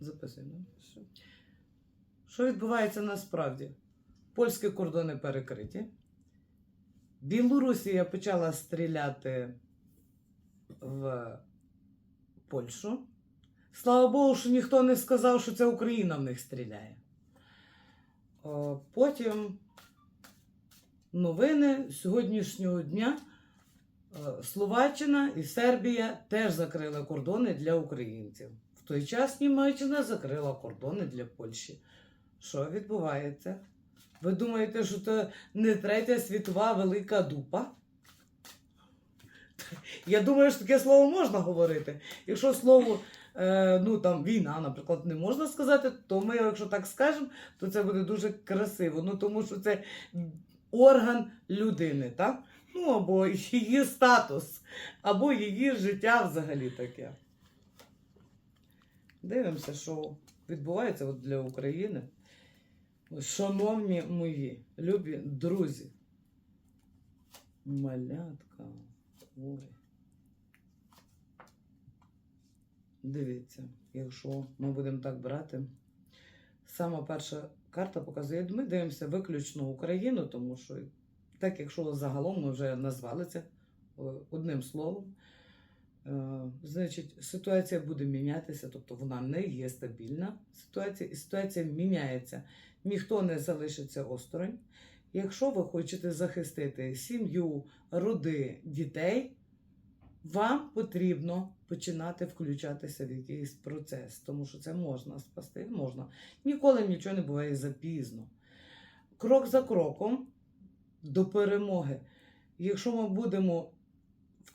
Записуємо. Що? Відбувається насправді? Польські кордони перекриті. Білорусія почала стріляти в Польщу. Слава Богу, що ніхто не сказав, що це Україна в них стріляє. Потім новини сьогоднішнього дня. Е, Словаччина і Сербія теж закрили кордони для українців. Той час Німеччина закрила кордони для Польщі. Що відбувається? Ви думаєте, що це не третя світова велика дупа? Я думаю, що таке слово можна говорити. Якщо слово е, ну, там, війна, наприклад, не можна сказати, то ми, якщо так скажемо, то це буде дуже красиво. Ну, тому що це орган людини, так? Ну, або її статус, або її життя взагалі таке. Дивимося, що відбувається от для України. Шановні мої, любі друзі. Малятка. Ой. Дивіться, якщо ми будемо так брати. Сама перша карта показує, ми дивимося виключно Україну, тому що, так якщо загалом ми вже назвали це е, одним словом, значить, ситуація буде мінятися, тобто вона не є стабільна ситуація, і ситуація міняється. Ніхто не залишиться осторонь. Якщо ви хочете захистити сім'ю, роди, дітей, вам потрібно починати включатися в якийсь процес, тому що це можна спасти, можна. Ніколи нічого не буває запізно. Крок за кроком до перемоги. Якщо ми будемо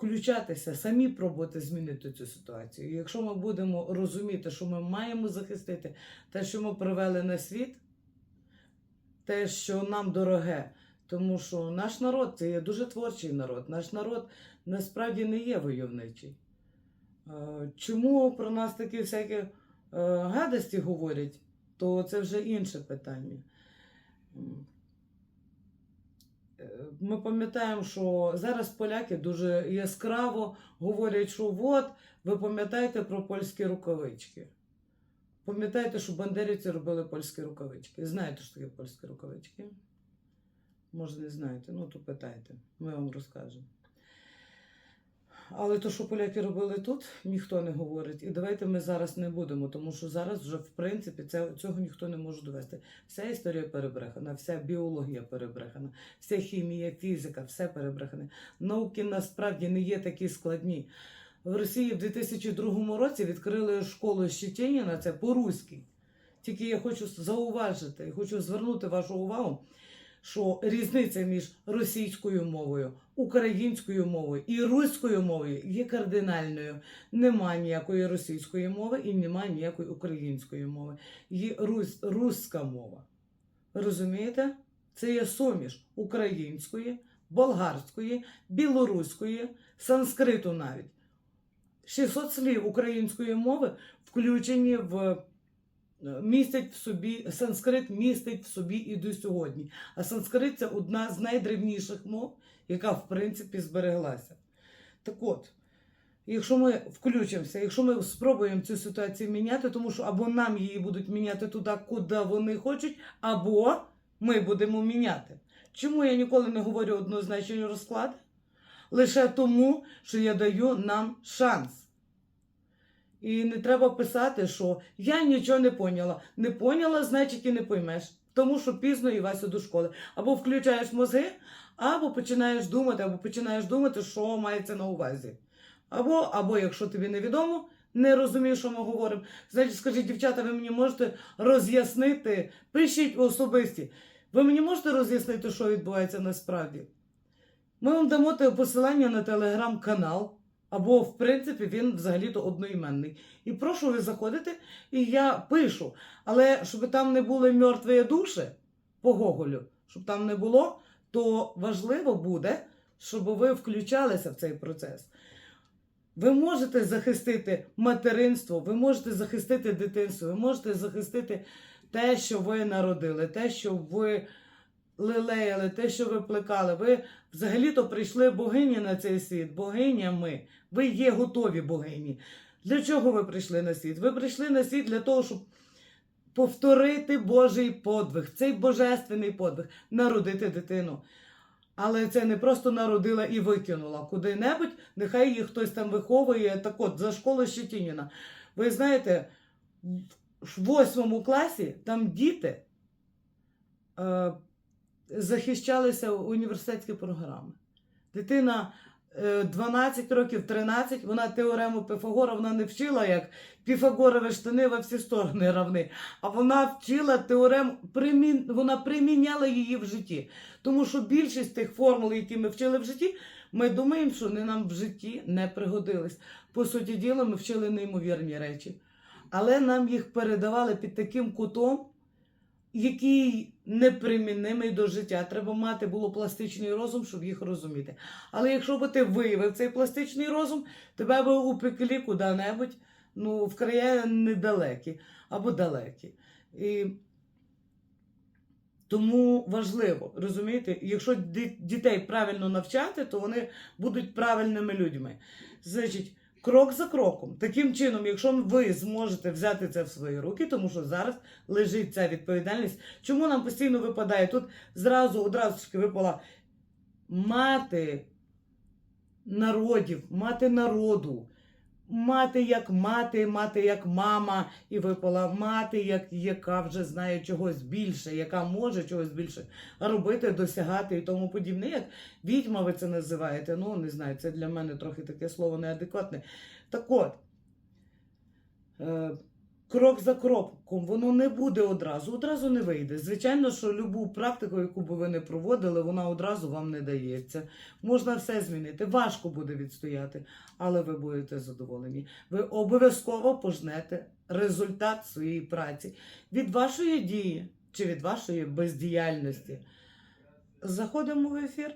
включатися, самі пробувати змінити цю ситуацію, якщо ми будемо розуміти, що ми маємо захистити те, що ми привели на світ, те, що нам дороге. Тому що наш народ це є дуже творчий народ. Наш народ насправді не є войовничий. Е, Чому про нас такі всякі е, гадості говорять, то це вже інше питання. Е, Ми пам'ятаємо, що зараз поляки дуже яскраво говорять, що от ви пам'ятаєте про польські рукавички. Пам'ятаєте, що бандерівці робили польські рукавички. Знаєте, що таке польські рукавички? Може, не знаєте, ну то питайте, ми вам розкажемо. Але то, що поляки робили тут, ніхто не говорить. І давайте ми зараз не будемо, тому що зараз вже, в принципі, це, цього ніхто не може довести. Вся історія перебрехана, вся біологія перебрехана, вся хімія, фізика, все перебрехане. Науки насправді не є такі складні. В Росії в 2002 році відкрили школу Щетініна, це по-руськи. Тільки я хочу зауважити хочу звернути вашу увагу, що різниця між російською мовою, українською мовою і руською мовою є кардинальною. Нема ніякої російської мови і немає ніякої української мови. Є рус, руська мова. Розумієте? Це є суміш української, болгарської, білоруської, санскриту навіть. 600 слів української мови включені в е, містять в собі санскрит містить в собі і до сьогодні. А санскрит це одна з найдревніших мов, яка в принципі збереглася. Так от, якщо ми включимося, якщо ми спробуємо цю ситуацію міняти, тому що або нам її будуть міняти туди, куди вони хочуть, або ми будемо міняти. Чому я ніколи не говорю однозначні розклади? Лише тому, що я даю нам шанс. І не треба писати, що я нічого не поняла. Не поняла, значить і не поймеш. Тому що пізно і Вася до школи. Або включаєш мозги, або починаєш думати, або починаєш думати, що мається на увазі. Або, або якщо тобі невідомо, не розумієш, що ми говоримо. Значить, скажіть, дівчата, ви мені можете роз'яснити, пишіть особисті. Ви мені можете роз'яснити, що відбувається насправді? Ми вам дамо посилання на телеграм-канал, або, в принципі, він взагалі-то одноіменний. І прошу ви заходити, і я пишу. Але щоб там не були мертві душі по Гоголю, щоб там не було, то важливо буде, щоб ви включалися в цей процес. Ви можете захистити материнство, ви можете захистити дитинство, ви можете захистити те, що ви народили, те, що ви лелеяли, те, що ви плекали. Ви взагалі-то прийшли богині на цей світ, богинями. Ви є готові богині. Для чого ви прийшли на світ? Ви прийшли на світ для того, щоб повторити Божий подвиг, цей божественний подвиг, народити дитину. Але це не просто народила і викинула куди-небудь, нехай її хтось там виховує. Так от, за школи Щетініна. Ви знаєте, в восьмому класі там діти е, захищалися університетські програми. Дитина е, 12 років, 13, вона теорему Пифагора вона не вчила, як Піфагорові штани во всі сторони равни, а вона вчила теорему, вона приміняла її в житті. Тому що більшість тих формул, які ми вчили в житті, ми думаємо, що вони нам в житті не пригодились. По суті діла, ми вчили неймовірні речі. Але нам їх передавали під таким кутом, який непримінимий до життя. Треба мати було пластичний розум, щоб їх розуміти. Але якщо б ти виявив цей пластичний розум, тебе би упекли куди-небудь, ну, в краї недалекі або далекі. І тому важливо, розумієте, якщо дітей правильно навчати, то вони будуть правильними людьми. Значить, крок за кроком. Таким чином, якщо ви зможете взяти це в свої руки, тому що зараз лежить ця відповідальність. Чому нам постійно випадає? Тут зразу одразу випала мати народів, мати народу. Мати як мати, мати як мама, і випала мати, як яка вже знає чогось більше, яка може чогось більше робити, досягати і тому подібне. Як відьма ви це називаєте? Ну, не знаю, це для мене трохи таке слово неадекватне. Так от, е, крок за кроком, воно не буде одразу, одразу не вийде. Звичайно, що любу практику, яку би ви не проводили, вона одразу вам не дається. Можна все змінити. Важко буде відстояти, але ви будете задоволені. Ви обов'язково пожнете результат своєї праці від вашої дії чи від вашої бездіяльності. Заходимо в ефір.